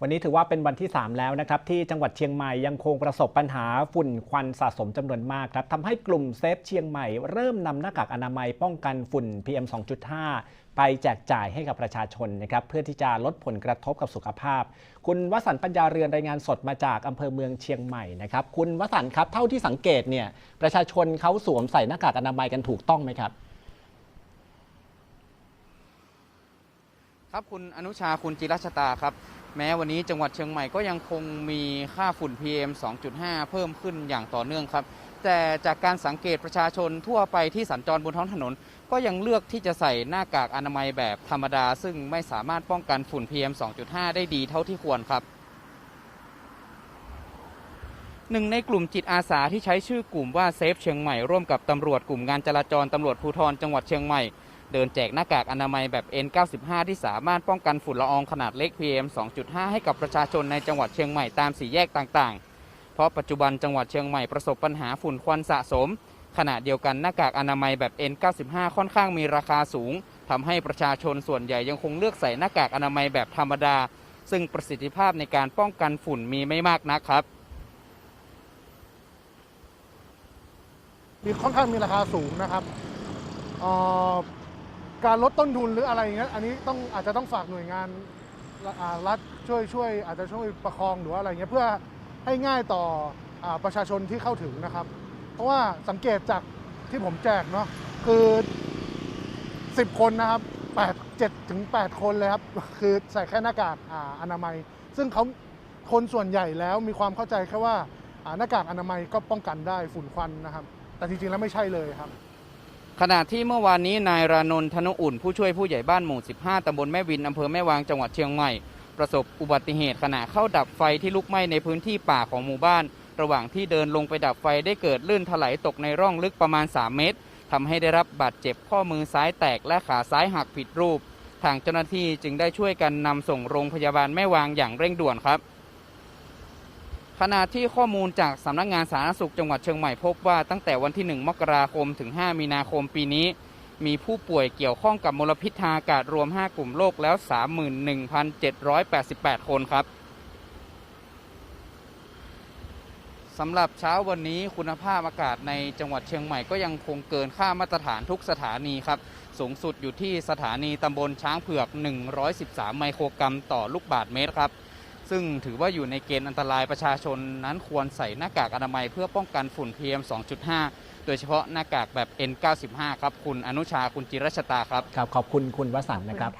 วันนี้ถือว่าเป็นวันที่ 3 แล้วนะครับ ที่จังหวัดเชียงใหม่ยังคงประสบปัญหาฝุ่นควันสะสมจำนวนมากครับทำให้กลุ่มเซฟเชียงใหม่เริ่มนำหน้ากากอนามัยป้องกันฝุ่น PM 2.5 ไปแจกจ่ายให้กับประชาชนนะครับเพื่อที่จะลดผลกระทบกับสุขภาพ คุณวสันต์ปัญญาเรือนรายงานสดมาจากอำเภอเมืองเชียงใหม่นะครับคุณวสันต์ครับเท่าที่สังเกตเนี่ยประชาชนเขาสวมใส่หน้ากากอนามัยกันถูกต้องไหมครับครับคุณอนุชาคุณจิรัชตาครับ แม้วันนี้จังหวัดเชียงใหม่ก็ยังคงมีค่าฝุ่น PM 2.5 เพิ่มขึ้นอย่างต่อเนื่องครับ แต่จากการสังเกตประชาชนทั่วไปที่สัญจรบนท้องถนน ก็ยังเลือกที่จะใส่หน้ากากอนามัยแบบธรรมดา ซึ่งไม่สามารถป้องกันฝุ่น PM 2.5 ได้ดีเท่าที่ควรครับหนึ่งในกลุ่มจิตอาสาที่ใช้ชื่อกลุ่มว่าเซฟเชียงใหม่ร่วมกับตำรวจกลุ่มงานจราจรตำรวจภูธรจังหวัดเชียงใหม่ เดินแจกหน้ากากอนามัยแบบ N95 ที่สามารถป้องกันฝุ่นละอองขนาดเล็ก PM 2.5 ให้กับประชาชนในจังหวัดเชียงใหม่ตามสี่แยกต่างๆ เพราะปัจจุบันจังหวัดเชียงใหม่ประสบปัญหาฝุ่นควันสะสม ขณะเดียวกันหน้ากากอนามัยแบบ N95 ค่อนข้างมีราคาสูงทำให้ประชาชนส่วนใหญ่ยังคงเลือกใส่หน้ากากอนามัยแบบธรรมดา ซึ่งประสิทธิภาพในการป้องกันฝุ่นมีไม่มากนักครับมีค่อนข้างมีราคาสูงนะครับอ่อ การลดต้นทุนหรืออะไรอย่างเงี้ยอันนี้ต้องอาจจะต้องฝากหน่วยงานรัฐช่วยช่วยอาจจะช่วยประคองหรืออะไรเงี้ยเพื่อให้ง่ายต่ออประชาชนที่เข้าถึงนะครับ เพราะว่าสังเกตจากที่ผมแจกเนาะคือ 10 คนนะครับ8 7ถึง 8 คนเลยครับ คือใส่แค่หน้ากากอาอนามัย ซึ่งเขาคนส่วนใหญ่แล้วมีความเข้าใจแค่ว่าหน้ากากอนามัยก็ป้องกันได้ฝุ่นควันนะครับ แต่จริงๆแล้วไม่ใช่เลยครับ ขณะที่เมื่อวานนี้นายรานนท์ธนุอุ่น ผู้ช่วยผู้ใหญ่บ้านหมู่ 15 ตำบลแม่วิน อำเภอแม่วางจังหวัดเชียงใหม่ ประสบอุบัติเหตุขณะเข้าดับไฟที่ลุกไหม้ในพื้นที่ป่าของหมู่บ้าน ระหว่างที่เดินลงไปดับไฟได้เกิดลื่นถลายตกในร่องลึกประมาณ 3 เมตรทำให้ได้รับบาดเจ็บข้อมือซ้ายแตกและขาซ้ายหักผิดรูป ทางเจ้าหน้าที่จึงได้ช่วยกันนำส่งโรงพยาบาลแม่วางอย่างเร่งด่วนครับ ขณะที่ข้อมูลจากสำนักงานสาธารณสุขจังหวัดเชียงใหม่พบว่าตั้งแต่วันที่ 1 มกราคมถึง 5 มีนาคมปีนี้ มีผู้ป่วยเกี่ยวข้องกับมลพิษทางอากาศรวม 5 กลุ่มโรคแล้ว 31,788 คนครับสำหรับเช้าวันนี้คุณภาพอากาศในจังหวัดเชียงใหม่ก็ยังคงเกินค่ามาตรฐานทุกสถานีครับ สูงสุดอยู่ที่สถานีตำบลช้างเผือก 113 ไมโครกรัมต่อลูกบาศก์เมตรครับ ซึ่งถือว่าอยู่ในเกณฑ์อันตรายประชาชนนั้นควรใส่หน้ากากอนามัยเพื่อป้องกันฝุ่น PM 2.5 โดยเฉพาะหน้ากากแบบ N95 ครับ คุณอนุชาคุณจิรชตาครับ ครับ ขอบคุณคุณวสันต์นะครับ